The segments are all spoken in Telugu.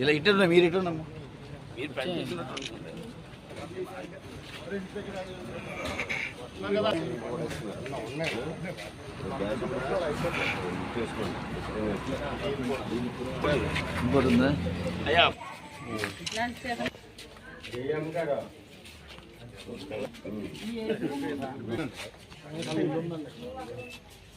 ఇలా ఇటు మీరు ఇటు ఉండమ్మా. మీరు పని చేసినట్టు ఉంటుంది. ఇంకోటి ఉందా అయ్యా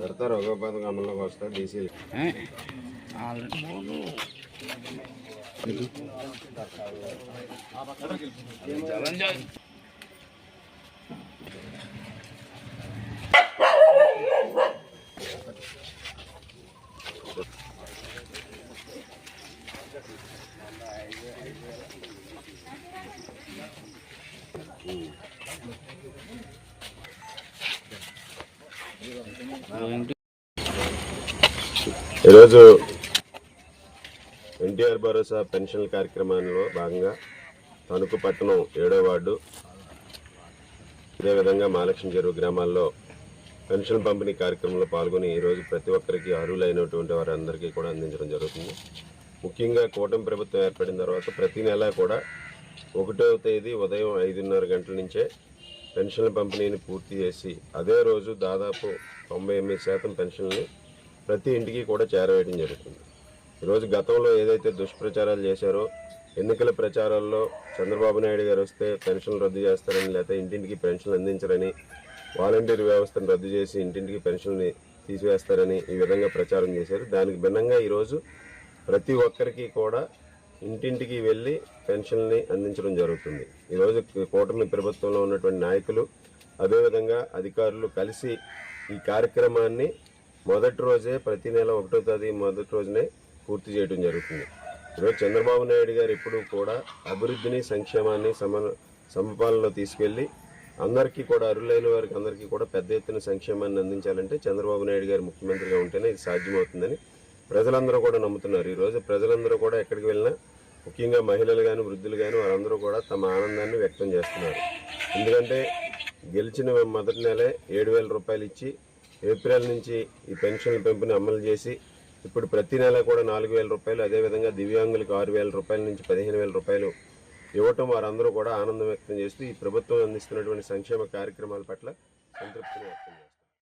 పెడతారు ఒక పథకం అమల్లోకి వస్తారు డీసీలు ఈరోజు ఎన్టీఆర్ భరోసా పెన్షన్ కార్యక్రమంలో భాగంగా తణుకు పట్టణం ఏడో వార్డు అదేవిధంగా మహాలక్ష్మి చెరువు గ్రామాల్లో పెన్షన్ పంపిణీ కార్యక్రమంలో పాల్గొని ఈరోజు ప్రతి ఒక్కరికి అర్హులైనటువంటి వారందరికీ కూడా అందించడం జరుగుతుంది. ముఖ్యంగా కూటమి ప్రభుత్వం ఏర్పడిన తర్వాత ప్రతి నెల కూడా ఒకటో తేదీ ఉదయం ఐదున్నర గంటల నుంచే పెన్షన్ల పంపిణీని పూర్తి చేసి అదే రోజు దాదాపు తొంభై ఎనిమిది శాతం పెన్షన్ని ప్రతి ఇంటికి కూడా చేరవేయడం జరుగుతుంది. ఈరోజు గతంలో ఏదైతే దుష్ప్రచారాలు చేశారో ఎన్నికల ప్రచారాల్లో చంద్రబాబు నాయుడు గారు వస్తే పెన్షన్లు రద్దు చేస్తారని లేకపోతే ఇంటింటికి పెన్షన్లు అందించరని వాలంటీర్ వ్యవస్థను రద్దు చేసి ఇంటింటికి పెన్షన్ని తీసివేస్తారని ఈ విధంగా ప్రచారం చేశారు. దానికి భిన్నంగా ఈరోజు ప్రతి ఒక్కరికి కూడా ఇంటింటికి వెళ్ళి పెన్షన్ని అందించడం జరుగుతుంది. ఈరోజు కూటమి ప్రభుత్వంలో ఉన్నటువంటి నాయకులు అదేవిధంగా అధికారులు కలిసి ఈ కార్యక్రమాన్ని మొదటి రోజే ప్రతి నెల ఒకటో తేదీ మొదటి రోజునే పూర్తి చేయడం జరుగుతుంది. ఈరోజు చంద్రబాబు నాయుడు గారు ఎప్పుడూ కూడా అభివృద్ధిని సంక్షేమాన్ని సమ సమపాలనలో తీసుకెళ్ళి అందరికీ కూడా అరులైన వారికి అందరికీ కూడా పెద్ద ఎత్తున సంక్షేమాన్ని అందించాలంటే చంద్రబాబు నాయుడు గారు ముఖ్యమంత్రిగా ఉంటేనే ఇది సాధ్యమవుతుందని ప్రజలందరూ కూడా నమ్ముతున్నారు. ఈరోజు ప్రజలందరూ కూడా ఎక్కడికి వెళ్ళినా ముఖ్యంగా మహిళలు కానీ వృద్ధులు కానీ వారందరూ కూడా తమ ఆనందాన్ని వ్యక్తం చేస్తున్నారు. ఎందుకంటే గెలిచిన మొదటి నెలే ఏడు వేల రూపాయలు ఇచ్చి ఏప్రిల్ నుంచి ఈ పెన్షన్ పెంపుని అమలు చేసి ఇప్పుడు ప్రతి నెల కూడా నాలుగు వేల రూపాయలు అదేవిధంగా దివ్యాంగులకు ఆరు వేల రూపాయల నుంచి పదిహేను వేల రూపాయలు ఇవ్వటం వారందరూ కూడా ఆనందం వ్యక్తం చేస్తూ ఈ ప్రభుత్వం అందిస్తున్నటువంటి సంక్షేమ కార్యక్రమాల పట్ల సంతృప్తిని వ్యక్తం చేస్తారు